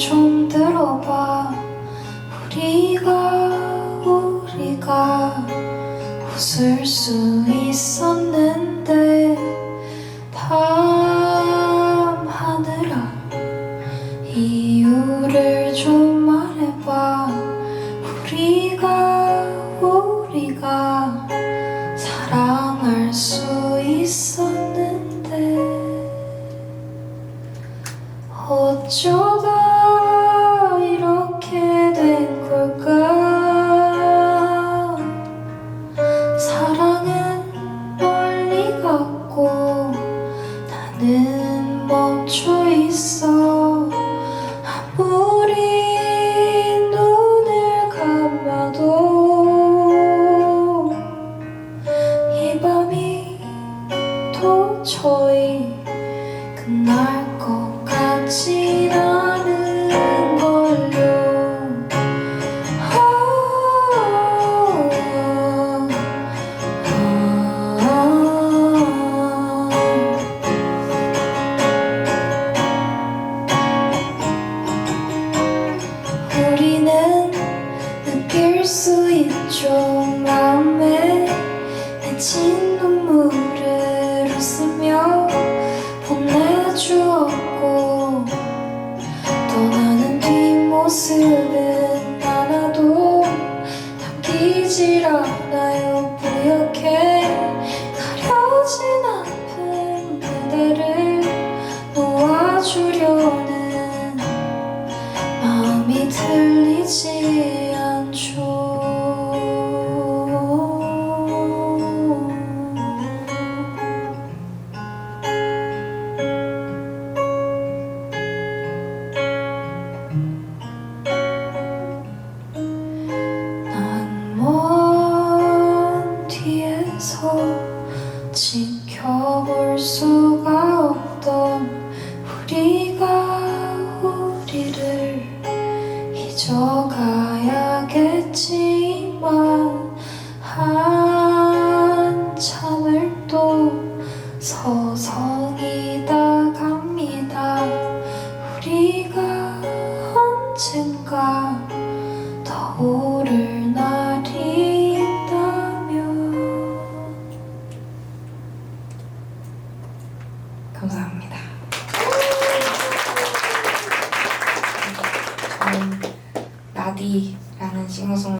좀 들어봐. 우리가 우리가 웃을 수 있었는데 밤하늘아 이유를 좀 말해봐. 우리가 우리가 사랑할 수 있었는데 어쩌다 도저히 끝날 것 같진 않은 걸요. 아, 우리는 느낄 수 있죠 않아요. 뿌옇게 가려진 아픈 그대를 놓아주려는 마음이 들리지 지켜볼 수가 없던 우리가 우리를 잊어가야겠지만 한참을 또 서성이다 갑니다. 우리가 언젠가 떠오 나디라는 싱어송